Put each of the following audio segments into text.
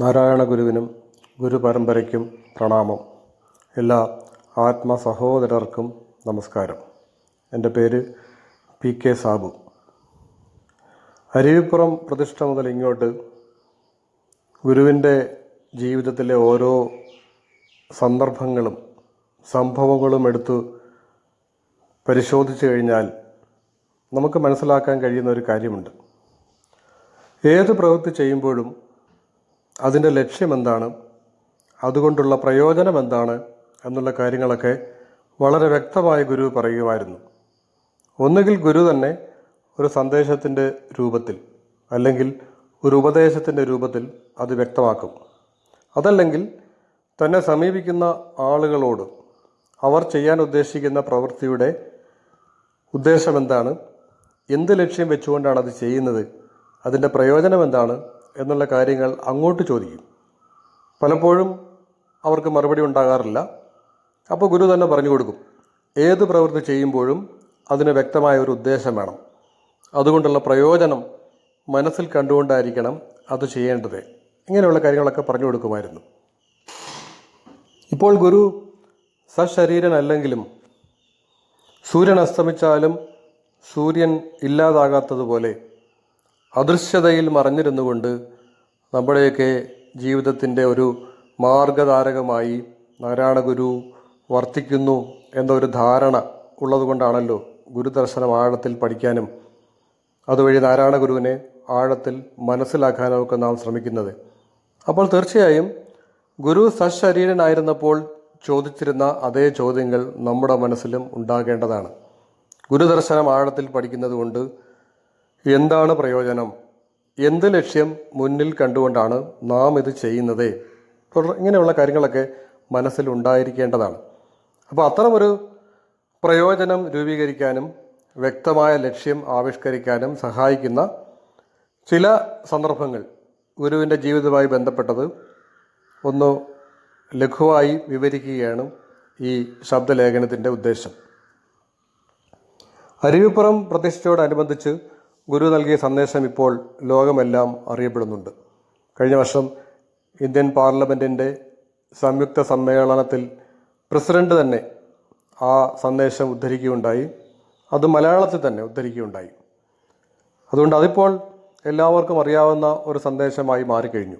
നാരായണ ഗുരുവിനും ഗുരുപരമ്പരയ്ക്കും പ്രണാമം. എല്ലാ ആത്മസഹോദരർക്കും നമസ്കാരം. എന്റെ പേര് പി കെ സാബു. അരുവിപ്പുറം പ്രതിഷ്ഠ മുതൽ ഇങ്ങോട്ട് ഗുരുവിന്റെ ജീവിതത്തിലെ ഓരോ സന്ദർഭങ്ങളും സംഭവങ്ങളും എടുത്തു പരിശോധിച്ചു കഴിഞ്ഞാൽ നമുക്ക് മനസ്സിലാക്കാൻ കഴിയുന്ന ഒരു കാര്യമുണ്ട്. ഏത് പ്രവൃത്തി ചെയ്യുമ്പോഴും അതിന്റെ ലക്ഷ്യമെന്താണ്? അതുകൊണ്ടുള്ള പ്രയോജനം എന്താണ് എന്നുള്ള കാര്യങ്ങളൊക്കെ വളരെ വ്യക്തമായി ഗുരു പറയുമായിരുന്നു ഒന്നുകിൽ ഗുരു തന്നെ ഒരു സന്ദേശത്തിന്റെ രൂപത്തിൽ അല്ലെങ്കിൽ ഒരു ഉപദേശത്തിന്റെ രൂപത്തിൽ അത് വ്യക്തമാക്കും. അതല്ലെങ്കിൽ തന്നെ സമീപിക്കുന്ന ആളുകളോട് അവർ ചെയ്യാൻ ഉദ്ദേശിക്കുന്ന പ്രവൃത്തിയുടെ ഉദ്ദേശം എന്താണ് എന്ത് ലക്ഷ്യം വെച്ചുകൊണ്ടാണ് അത് ചെയ്യുന്നത്? അതിന്റെ പ്രയോജനം എന്താണ് എന്നുള്ള കാര്യങ്ങൾ അങ്ങോട്ട് ചോദിക്കും. പലപ്പോഴും അവർക്ക് മറുപടി ഉണ്ടാകാറില്ല. അപ്പോൾ ഗുരു തന്നെ പറഞ്ഞു കൊടുക്കും. ഏത് പ്രവൃത്തി ചെയ്യുമ്പോഴും അതിന് വ്യക്തമായ ഒരു ഉദ്ദേശം വേണം. അതുകൊണ്ടുള്ള പ്രയോജനം മനസ്സിൽ കണ്ടുകൊണ്ടായിരിക്കണം അത് ചെയ്യേണ്ടത്. ഇങ്ങനെയുള്ള കാര്യങ്ങളൊക്കെ പറഞ്ഞു കൊടുക്കുമായിരുന്നു. ഇപ്പോൾ ഗുരു സശരീരനല്ലെങ്കിലും സൂര്യൻ അസ്തമിച്ചാലും സൂര്യൻ ഇല്ലാതാകാത്തതുപോലെ അദൃശ്യതയിൽ മറഞ്ഞിരുന്നുകൊണ്ട് നമ്മുടെയൊക്കെ ജീവിതത്തിന്റെ ഒരു മാർഗധാരകമായി നാരായണ ഗുരു വർത്തിക്കുന്നു എന്നൊരു ധാരണ ഉള്ളതുകൊണ്ടാണല്ലോ ഗുരുദർശനം ആഴത്തിൽ പഠിക്കാനും അതുവഴി നാരായണ ഗുരുവിനെ ആഴത്തിൽ മനസ്സിലാക്കാനും ഒക്കെ നാം ശ്രമിക്കുന്നത്. അപ്പോൾ തീർച്ചയായും ഗുരു സശരീരനായിരുന്നപ്പോൾ ചോദിച്ചിരുന്ന അതേ ചോദ്യങ്ങൾ നമ്മുടെ മനസ്സിലും ഉണ്ടാകേണ്ടതാണ്. ഗുരുദർശനം ആഴത്തിൽ പഠിക്കുന്നത് കൊണ്ട് എന്താണ് പ്രയോജനം? എന്ത് ലക്ഷ്യം മുന്നിൽ കണ്ടുകൊണ്ടാണ് നാം ഇത് ചെയ്യുന്നത്? ഇങ്ങനെയുള്ള കാര്യങ്ങളൊക്കെ മനസ്സിൽ ഉണ്ടായിരിക്കേണ്ടതാണ്. അപ്പോൾ അത്തരമൊരു പ്രയോജനം രൂപീകരിക്കാനും വ്യക്തമായ ലക്ഷ്യം ആവിഷ്കരിക്കാനും സഹായിക്കുന്ന ചില സന്ദർഭങ്ങൾ ഗുരുവിന്റെ ജീവിതവുമായി ബന്ധപ്പെട്ടത് ഒന്ന് ലഘുവായി വിവരിക്കുകയാണ് ഈ ശബ്ദലേഖനത്തിന്റെ ഉദ്ദേശം. അരുവിപ്പുറം പ്രതിഷ്ഠയോടനുബന്ധിച്ച് ഗുരു നൽകിയ സന്ദേശം ഇപ്പോൾ ലോകമെല്ലാം അറിയപ്പെടുന്നുണ്ട്. കഴിഞ്ഞ വർഷം ഇന്ത്യൻ പാർലമെന്റിന്റെ സംയുക്ത സമ്മേളനത്തിൽ പ്രസിഡന്റ് തന്നെ ആ സന്ദേശം ഉദ്ധരിക്കുകയുണ്ടായി. അത് മലയാളത്തിൽ തന്നെ ഉദ്ധരിക്കുകയുണ്ടായി. അതുകൊണ്ട് അതിപ്പോൾ എല്ലാവർക്കും അറിയാവുന്ന ഒരു സന്ദേശമായി മാറിക്കഴിഞ്ഞു.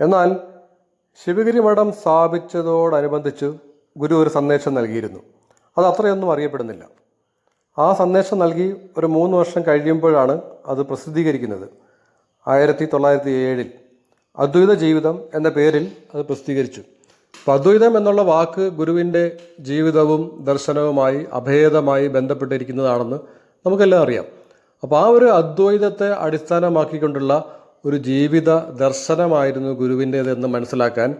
എന്നാൽ ശിവഗിരി മഠം സ്ഥാപിച്ചതോടനുബന്ധിച്ച് ഗുരു ഒരു സന്ദേശം നൽകിയിരുന്നു. അത് അത്രയൊന്നും അറിയപ്പെടുന്നില്ല. ആ സന്ദേശം നൽകി ഒരു മൂന്ന് വർഷം കഴിയുമ്പോഴാണ് അത് പ്രസിദ്ധീകരിക്കുന്നത്. ആയിരത്തി തൊള്ളായിരത്തി ഏഴിൽ അദ്വൈത ജീവിതം എന്ന പേരിൽ അത് പ്രസിദ്ധീകരിച്ചു. അപ്പോൾ അദ്വൈതം എന്നുള്ള വാക്ക് ഗുരുവിന്റെ ജീവിതവും ദർശനവുമായി അഭേദമായി ബന്ധപ്പെട്ടിരിക്കുന്നതാണെന്ന് നമുക്കെല്ലാം അറിയാം. അപ്പോൾ ആ ഒരു അദ്വൈതത്തെ അടിസ്ഥാനമാക്കിക്കൊണ്ടുള്ള ഒരു ജീവിത ദർശനമായിരുന്നു ഗുരുവിന്റേതെന്ന് മനസ്സിലാക്കാൻ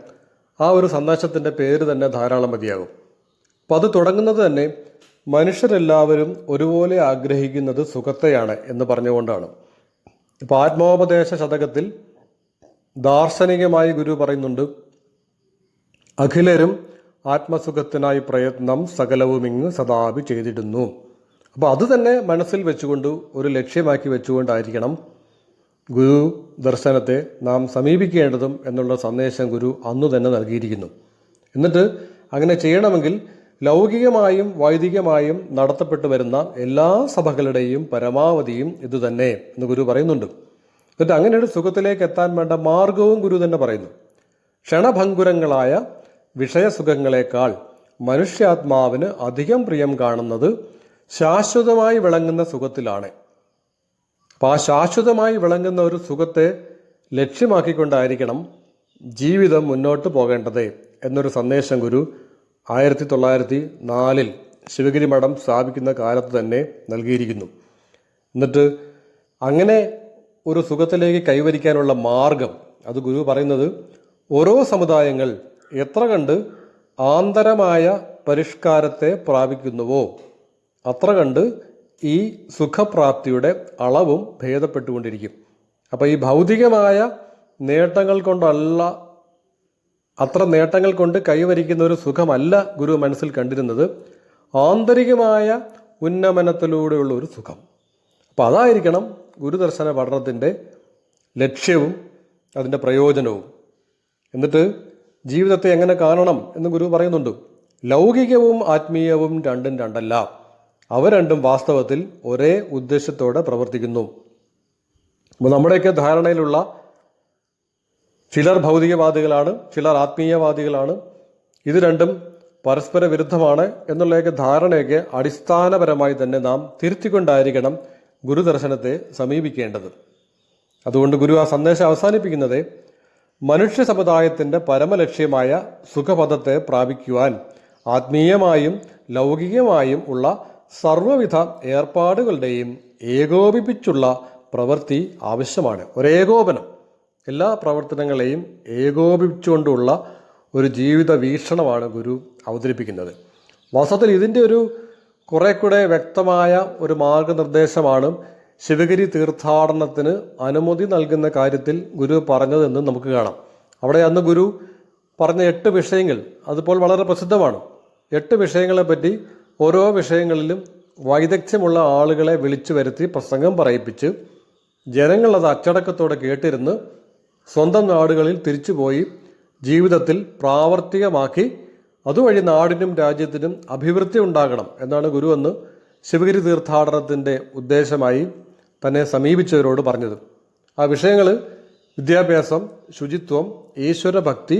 ആ ഒരു സന്ദേശത്തിന്റെ പേര് തന്നെ ധാരാളം മതിയാകും. അപ്പോൾ അത് തുടങ്ങുന്നത് തന്നെ മനുഷ്യരെല്ലാവരും ഒരുപോലെ ആഗ്രഹിക്കുന്നത് സുഖത്തെയാണ് എന്ന് പറഞ്ഞുകൊണ്ടാണ്. ഇപ്പോൾ ആത്മോപദേശ ശതകത്തിൽ ദാർശനികമായി ഗുരു പറയുന്നുണ്ട് അഖിലരും ആത്മസുഖത്തിനായി പ്രയത്നം സകലവും ഇങ്ങ് സദാപി ചെയ്തിടുന്നു. അപ്പോൾ അത് തന്നെ മനസ്സിൽ വെച്ചുകൊണ്ട് ഒരു ലക്ഷ്യമാക്കി വെച്ചുകൊണ്ടായിരിക്കണം ഗുരു ദർശനത്തെ നാം സമീപിക്കേണ്ടതും എന്നുള്ള സന്ദേശം ഗുരു അന്നു തന്നെ നൽകിയിരിക്കുന്നു. എന്നിട്ട് അങ്ങനെ ചെയ്യണമെങ്കിൽ ലൗകികമായും വൈദികമായും നടത്തപ്പെട്ടു വരുന്ന എല്ലാ സഭകളുടെയും പരമാവധിയും ഇതുതന്നെ എന്ന് ഗുരു പറയുന്നുണ്ട്. എന്നിട്ട് അങ്ങനെ ഒരു സുഖത്തിലേക്ക് എത്താൻ വേണ്ട മാർഗവും ഗുരു തന്നെ പറയുന്നു. ക്ഷണഭങ്കുരങ്ങളായ വിഷയസുഖങ്ങളെക്കാൾ മനുഷ്യാത്മാവിന് അധികം പ്രിയം കാണുന്നത് ശാശ്വതമായി വിളങ്ങുന്ന സുഖത്തിലാണ്. അപ്പം ആ ശാശ്വതമായി വിളങ്ങുന്ന ഒരു സുഖത്തെ ലക്ഷ്യമാക്കിക്കൊണ്ടായിരിക്കണം ജീവിതം മുന്നോട്ട് പോകേണ്ടത് എന്നൊരു സന്ദേശം ഗുരു ആയിരത്തി തൊള്ളായിരത്തി നാലിൽ ശിവഗിരി മഠം സ്ഥാപിക്കുന്ന കാലത്ത് തന്നെ നൽകിയിരിക്കുന്നു. എന്നിട്ട് അങ്ങനെ ഒരു സുഖത്തിലേക്ക് കൈവരിക്കാനുള്ള മാർഗം അത് ഗുരു പറയുന്നത് ഓരോ സമുദായങ്ങൾ എത്ര കണ്ട് ആന്തരമായ പരിഷ്കാരത്തെ പ്രാപിക്കുന്നുവോ അത്ര കണ്ട് ഈ സുഖപ്രാപ്തിയുടെ അളവും ഭേദപ്പെട്ടുകൊണ്ടിരിക്കും. അപ്പോൾ ഈ ഭൗതികമായ നേട്ടങ്ങൾ കൊണ്ടല്ല അത്ര നേട്ടങ്ങൾ കൊണ്ട് കൈവരിക്കുന്ന ഒരു സുഖമല്ല ഗുരു മനസ്സിൽ കണ്ടിരുന്നത്. ആന്തരികമായ ഉന്നമനത്തിലൂടെയുള്ള ഒരു സുഖം. അപ്പോൾ അതായിരിക്കണം ഗുരുദർശന പഠനത്തിന്റെ ലക്ഷ്യവും അതിന്റെ പ്രയോജനവും. എന്നിട്ട് ജീവിതത്തെ എങ്ങനെ കാണണം എന്ന് ഗുരു പറയുന്നുണ്ട്. ലൗകികവും ആത്മീയവും രണ്ടും രണ്ടല്ല. അവ രണ്ടും വാസ്തവത്തിൽ ഒരേ ഉദ്ദേശത്തോടെ പ്രവർത്തിക്കുന്നു. അപ്പോൾ നമ്മുടെയൊക്കെ ധാരണയിലുള്ള ചിലർ ഭൗതികവാദികളാണ് ചിലർ ആത്മീയവാദികളാണ്. ഇത് രണ്ടും പരസ്പര വിരുദ്ധമാണ് എന്നുള്ളതൊക്കെ ധാരണയൊക്കെ അടിസ്ഥാനപരമായി തന്നെ നാം തിരുത്തിക്കൊണ്ടായിരിക്കണം ഗുരുദർശനത്തെ സമീപിക്കേണ്ടത്. അതുകൊണ്ട് ഗുരു ആ സന്ദേശം അവസാനിപ്പിക്കുന്നത് മനുഷ്യ സമുദായത്തിന്റെ പരമലക്ഷ്യമായ സുഖപഥത്തെ പ്രാപിക്കുവാൻ ആത്മീയമായും ലൗകികമായും ഉള്ള സർവവിധ ഏർപ്പാടുകളുടെയും ഏകോപിപ്പിച്ചുള്ള പ്രവൃത്തി ആവശ്യമാണ്. ഒരേകോപനം. എല്ലാ പ്രവർത്തനങ്ങളെയും ഏകോപിപ്പിച്ചുകൊണ്ടുള്ള ഒരു ജീവിത വീക്ഷണമാണ് ഗുരു അവതരിപ്പിക്കുന്നത്. വാസ്തവത്തിൽ ഇതിന്റെ ഒരു കുറെ കൂടെ വ്യക്തമായ ഒരു മാർഗനിർദ്ദേശമാണ് ശിവഗിരി തീർത്ഥാടനത്തിന് അനുമതി നൽകുന്ന കാര്യത്തിൽ ഗുരു പറഞ്ഞതെന്ന് നമുക്ക് കാണാം. അവിടെ അന്ന് ഗുരു പറഞ്ഞ എട്ട് വിഷയങ്ങൾ അതിപ്പോൾ വളരെ പ്രസിദ്ധമാണ്. എട്ട് വിഷയങ്ങളെ വിഷയങ്ങളെപ്പറ്റി ഓരോ വിഷയങ്ങളിലും വൈദഗ്ധ്യമുള്ള ആളുകളെ വിളിച്ചു വരുത്തി പ്രസംഗം പറയിപ്പിച്ച് ജനങ്ങളത് അച്ചടക്കത്തോടെ കേട്ടിരുന്ന് സ്വന്തം നാടുകളിൽ തിരിച്ചുപോയി ജീവിതത്തിൽ പ്രാവർത്തികമാക്കി അതുവഴി നാടിനും രാജ്യത്തിനും അഭിവൃദ്ധി ഉണ്ടാകണം എന്നാണ് ഗുരു അന്ന് ശിവഗിരി തീർത്ഥാടനത്തിന്റെ ഉദ്ദേശമായി തന്നെ സമീപിച്ചവരോട് പറഞ്ഞത്. ആ വിഷയങ്ങൾ വിദ്യാഭ്യാസം ശുചിത്വം ഈശ്വരഭക്തി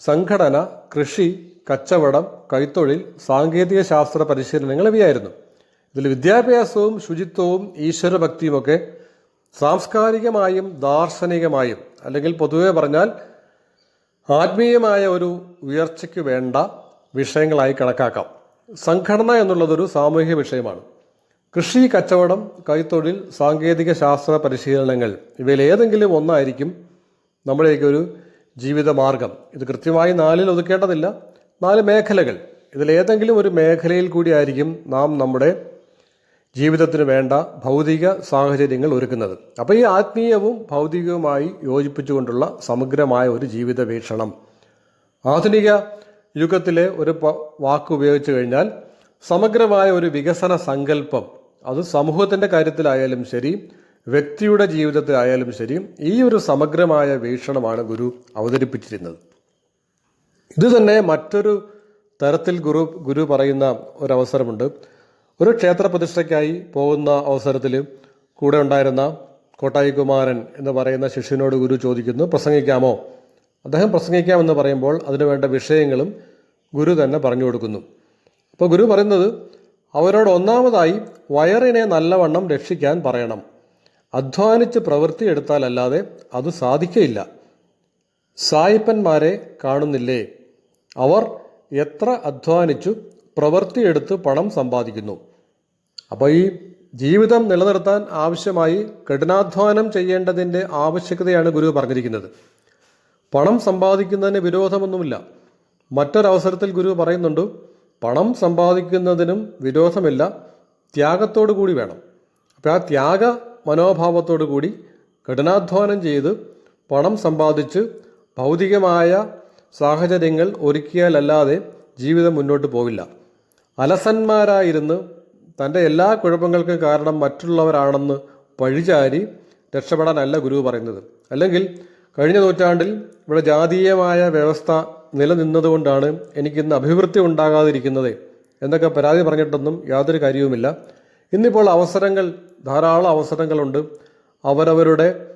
സംഘടന കൃഷി കച്ചവടം കൈത്തൊഴിൽ സാങ്കേതിക ശാസ്ത്ര പരിശീലനങ്ങൾ ഇവയായിരുന്നു. ഇതിൽ വിദ്യാഭ്യാസവും ശുചിത്വവും ഈശ്വരഭക്തിയുമൊക്കെ സാംസ്കാരികമായും ദാർശനികമായും അല്ലെങ്കിൽ പൊതുവെ പറഞ്ഞാൽ ആത്മീയമായ ഒരു ഉയർച്ചയ്ക്ക് വേണ്ട വിഷയങ്ങളായി കണക്കാക്കാം. സംഘടന എന്നുള്ളതൊരു സാമൂഹിക വിഷയമാണ്. കൃഷി കച്ചവടം കൈത്തൊഴിൽ സാങ്കേതിക ശാസ്ത്ര പരിശീലനങ്ങൾ ഇവയിൽ ഏതെങ്കിലും ഒന്നായിരിക്കും നമ്മുടെയൊക്കെ ഒരു ജീവിത മാർഗം ഇത് കൃത്യമായി നാലിൽ ഒതുക്കേണ്ടതില്ല. നാല് മേഖലകൾ. ഇതിലേതെങ്കിലും ഒരു മേഖലയിൽ കൂടിയായിരിക്കും നാം നമ്മുടെ ജീവിതത്തിന് വേണ്ട ഭൗതിക സാഹചര്യങ്ങൾ ഒരുക്കുന്നത്. അപ്പോൾ ഈ ആത്മീയവും ഭൗതികവുമായി യോജിപ്പിച്ചുകൊണ്ടുള്ള സമഗ്രമായ ഒരു ജീവിത വീക്ഷണം. ആധുനിക യുഗത്തിലെ ഒരു വാക്ക് ഉപയോഗിച്ചു കഴിഞ്ഞാൽ സമഗ്രമായ ഒരു വികസന സങ്കല്പം അത് സമൂഹത്തിന്റെ കാര്യത്തിലായാലും ശരി വ്യക്തിയുടെ ജീവിതത്തിലായാലും ശരി ഈ ഒരു സമഗ്രമായ വീക്ഷണമാണ് ഗുരു അവതരിപ്പിച്ചിരുന്നത്. ഇത് തന്നെ മറ്റൊരു തരത്തിൽ ഗുരു ഗുരു പറയുന്ന ഒരവസരമുണ്ട്. ഒരു ക്ഷേത്ര പ്രതിഷ്ഠയ്ക്കായി പോകുന്ന അവസരത്തിൽ കൂടെ ഉണ്ടായിരുന്ന കോട്ടായികുമാരൻ എന്ന് പറയുന്ന ശിഷ്യനോട് ഗുരു ചോദിക്കുന്നു പ്രസംഗിക്കാമോ? അദ്ദേഹം പ്രസംഗിക്കാമെന്ന് പറയുമ്പോൾ അതിനു വേണ്ട വിഷയങ്ങളും ഗുരു തന്നെ പറഞ്ഞു കൊടുക്കുന്നു. അപ്പോൾ ഗുരു പറയുന്നത് അവരോട് ഒന്നാമതായി വയറിനെ നല്ലവണ്ണം രക്ഷിക്കാൻ പറയണം. അധ്വാനിച്ച് പ്രവൃത്തി എടുത്താലല്ലാതെ അത് സാധിക്കയില്ല. സായിപ്പന്മാരെ കാണുന്നില്ലേ? അവർ എത്ര അധ്വാനിച്ചു പ്രവൃത്തിയെടുത്ത് പണം സമ്പാദിക്കുന്നു. അപ്പോൾ ഈ ജീവിതം നിലനിർത്താൻ ആവശ്യമായി കഠിനാധ്വാനം ചെയ്യേണ്ടതിന്റെ ആവശ്യകതയാണ് ഗുരു പറഞ്ഞിരിക്കുന്നത്. പണം സമ്പാദിക്കുന്നതിന് വിരോധമൊന്നുമില്ല. മറ്റൊരവസരത്തിൽ ഗുരു പറയുന്നുണ്ട് പണം സമ്പാദിക്കുന്നതിനും വിരോധമില്ല ത്യാഗത്തോടു കൂടി വേണം. അപ്പോൾ ആ ത്യാഗ മനോഭാവത്തോടു കൂടി കഠിനാധ്വാനം ചെയ്ത് പണം സമ്പാദിച്ച് ഭൗതികമായ സാഹചര്യങ്ങൾ ഒരുക്കിയാലല്ലാതെ ജീവിതം മുന്നോട്ട് പോവില്ല. അലസന്മാരായിരുന്ന്. തന്റെ എല്ലാ കുഴപ്പങ്ങൾക്കും കാരണം മറ്റുള്ളവരാണെന്ന് പഴിചാരി രക്ഷപ്പെടാനല്ല ഗുരു പറയുന്നത്. അല്ലെങ്കിൽ കഴിഞ്ഞ നൂറ്റാണ്ടിൽ ഇവിടെ ജാതീയമായ വ്യവസ്ഥ നിലനിന്നതുകൊണ്ടാണ് എനിക്കിന്ന് അഭിവൃദ്ധി ഉണ്ടാകാതിരിക്കുന്നത് എന്നൊക്കെ പരാതി പറഞ്ഞിട്ടൊന്നും യാതൊരു കാര്യവുമില്ല. ഇന്നിപ്പോൾ അവസരങ്ങൾ ധാരാളം അവസരങ്ങളുണ്ട്. അവരവരുടെ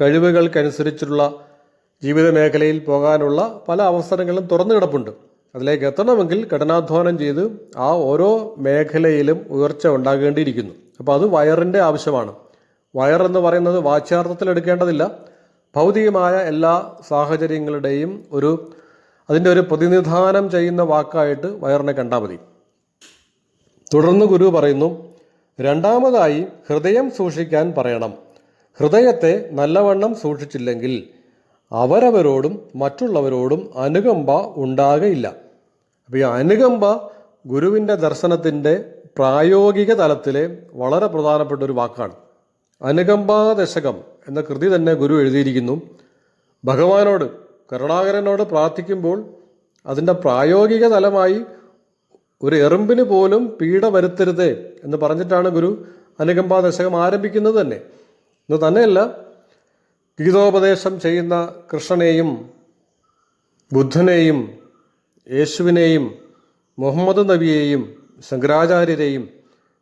കഴിവുകൾക്കനുസരിച്ചുള്ള ജീവിത മേഖലയിൽ പോകാനുള്ള പല അവസരങ്ങളും തുറന്നു കിടപ്പുണ്ട്. അതിലേക്ക് എത്തണമെങ്കിൽ കഠിനാധ്വാനം ചെയ്ത് ആ ഓരോ മേഖലയിലും ഉയർച്ച ഉണ്ടാകേണ്ടിയിരിക്കുന്നു. അപ്പോൾ അത് വയറിന്റെ ആവശ്യമാണ്. വയർ എന്ന് പറയുന്നത് വാച്യാർത്ഥത്തിൽ എടുക്കേണ്ടതില്ല. ഭൗതികമായ എല്ലാ സാഹചര്യങ്ങളുടെയും ഒരു അതിന്റെ ഒരു പ്രതിനിധാനം ചെയ്യുന്ന വാക്കായിട്ട് വയറിനെ കണ്ടാൽ മതി. തുടർന്ന് ഗുരു പറയുന്നു രണ്ടാമതായി ഹൃദയം സൂക്ഷിക്കാൻ പറയണം. ഹൃദയത്തെ നല്ലവണ്ണം സൂക്ഷിച്ചില്ലെങ്കിൽ അവരവരോടും മറ്റുള്ളവരോടും അനുകമ്പ ഉണ്ടാകയില്ല. അപ്പോൾ ഈ അനുകമ്പ ഗുരുവിന്റെ ദർശനത്തിന്റെ പ്രായോഗിക തലത്തിലെ വളരെ പ്രധാനപ്പെട്ട ഒരു വാക്കാണ്. അനുകമ്പാ ദശകം എന്ന കൃതി തന്നെ ഗുരു എഴുതിയിരിക്കുന്നു. ഭഗവാനോട് കരുണാകരനോട് പ്രാർത്ഥിക്കുമ്പോൾ അതിന്റെ പ്രായോഗിക തലമായി ഒരു എറുമ്പിന് പോലും പീഡ വരുത്തരുതേ എന്ന് പറഞ്ഞിട്ടാണ് ഗുരു അനുകമ്പാ ദശകം ആരംഭിക്കുന്നത് തന്നെ. ഇന്ന് തന്നെയല്ല ഗീതോപദേശം ചെയ്യുന്ന കൃഷ്ണനെയും ബുദ്ധനെയും യേശുവിനെയും മുഹമ്മദ് നബിയെയും ശങ്കരാചാര്യരെയും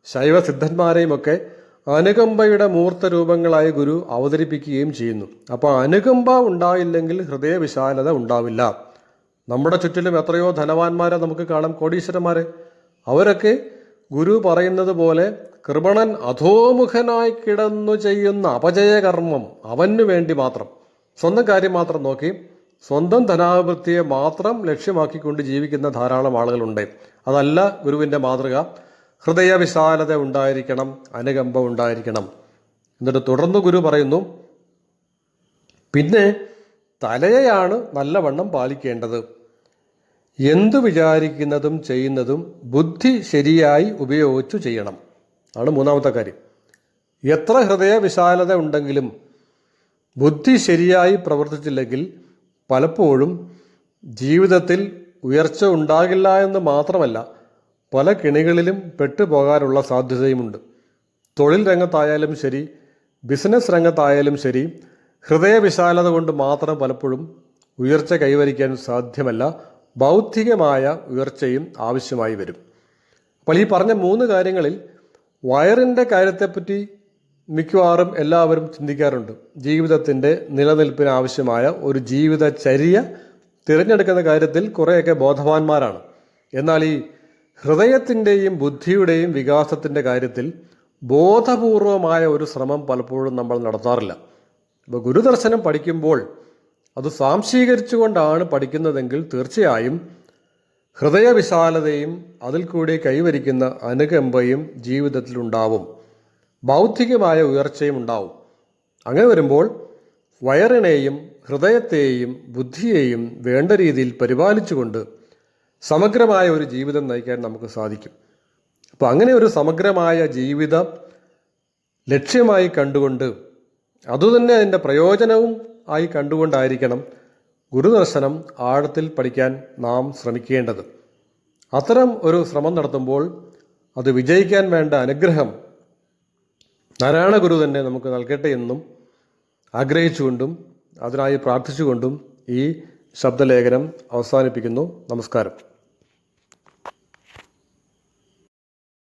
ശൈവസിദ്ധന്മാരെയും ഒക്കെ അനുകമ്പയുടെ മൂർത്ത രൂപങ്ങളായ ഗുരു അവതരിപ്പിക്കുകയും ചെയ്യുന്നു. അപ്പോൾ അനുകമ്പ ഉണ്ടായില്ലെങ്കിൽ ഹൃദയവിശാലത ഉണ്ടാവില്ല. നമ്മുടെ ചുറ്റിലും എത്രയോ ധനവാന്മാരെ നമുക്ക് കാണാം കോടീശ്വരന്മാരെ. അവരൊക്കെ ഗുരു പറയുന്നത് പോലെ കൃപണൻ അധോമുഖനായി കിടന്നു ചെയ്യുന്ന അപജയകർമ്മം അവനു വേണ്ടി മാത്രം. സ്വന്തം കാര്യം മാത്രം നോക്കി സ്വന്തം ധനാഭിവൃദ്ധിയെ മാത്രം ലക്ഷ്യമാക്കിക്കൊണ്ട് ജീവിക്കുന്ന ധാരാളം ആളുകളുണ്ട്. അതല്ല ഗുരുവിന്റെ മാതൃക. ഹൃദയവിശാലത ഉണ്ടായിരിക്കണം അനുകമ്പ ഉണ്ടായിരിക്കണം. എന്നിട്ട് തുടർന്ന് ഗുരു പറയുന്നു പിന്നെ തലയെയാണ് നല്ലവണ്ണം പാലിക്കേണ്ടത്. എന്തു വിചാരിക്കുന്നതും ചെയ്യുന്നതും ബുദ്ധി ശരിയായി ഉപയോഗിച്ചു ചെയ്യണം. ആണ് മൂന്നാമത്തെ കാര്യം. എത്ര ഹൃദയ വിശാലത ഉണ്ടെങ്കിലും ബുദ്ധി ശരിയായി പ്രവർത്തിച്ചില്ലെങ്കിൽ പലപ്പോഴും ജീവിതത്തിൽ ഉയർച്ച ഉണ്ടാകില്ല എന്ന് മാത്രമല്ല പല കിണികളിലും പെട്ടുപോകാനുള്ള സാധ്യതയുമുണ്ട്. തൊഴിൽ രംഗത്തായാലും ശരി ബിസിനസ് രംഗത്തായാലും ശരി ഹൃദയവിശാലത കൊണ്ട് മാത്രം പലപ്പോഴും ഉയർച്ച കൈവരിക്കാൻ സാധ്യമല്ല ബൗദ്ധികമായ ഉയർച്ചയും ആവശ്യമായി വരും. അപ്പോൾ ഈ പറഞ്ഞ മൂന്ന് കാര്യങ്ങളിൽ വയറിന്റെ കാര്യത്തെപ്പറ്റി മിക്കവാറും എല്ലാവരും ചിന്തിക്കാറുണ്ട്. ജീവിതത്തിന്റെ നിലനിൽപ്പിന് ആവശ്യമായ ഒരു ജീവിതചര്യ തിരഞ്ഞെടുക്കുന്ന കാര്യത്തിൽ കുറേയൊക്കെ ബോധവാന്മാരാണ്. എന്നാൽ ഈ ഹൃദയത്തിന്റെയും ബുദ്ധിയുടെയും വികാസത്തിന്റെ കാര്യത്തിൽ ബോധപൂർവമായ ഒരു ശ്രമം പലപ്പോഴും നമ്മൾ നടത്താറില്ല. ഇപ്പോൾ ഗുരുദർശനം പഠിക്കുമ്പോൾ അത് സാംശീകരിച്ചുകൊണ്ടാണ് പഠിക്കുന്നതെങ്കിൽ തീർച്ചയായും ഹൃദയവിശാലതയും അതിൽ കൂടി കൈവരിക്കുന്ന അനുകമ്പയും ജീവിതത്തിലുണ്ടാവും. ബൗദ്ധികമായ ഉയർച്ചയും ഉണ്ടാവും. അങ്ങനെ വരുമ്പോൾ വയറിനെയും ഹൃദയത്തെയും ബുദ്ധിയെയും വേണ്ട രീതിയിൽ പരിപാലിച്ചുകൊണ്ട് സമഗ്രമായ ഒരു ജീവിതം നയിക്കാൻ നമുക്ക് സാധിക്കും. അപ്പോൾ അങ്ങനെ ഒരു സമഗ്രമായ ജീവിതം ലക്ഷ്യമായി കണ്ടുകൊണ്ട് അതുതന്നെ അതിന്റെ പ്രയോജനവും ആയി കണ്ടുകൊണ്ടായിരിക്കണം ഗുരുദർശനം ആഴത്തിൽ പഠിക്കാൻ നാം ശ്രമിക്കേണ്ടത്. അത്തരം ഒരു ശ്രമം നടത്തുമ്പോൾ അത് വിജയിക്കാൻ വേണ്ട അനുഗ്രഹം നാരായണ ഗുരു തന്നെ നമുക്ക് നൽകട്ടെ എന്നും ആഗ്രഹിച്ചുകൊണ്ടും അതിനായി പ്രാർത്ഥിച്ചുകൊണ്ടും ഈ ശബ്ദലേഖനം അവസാനിപ്പിക്കുന്നു. നമസ്കാരം.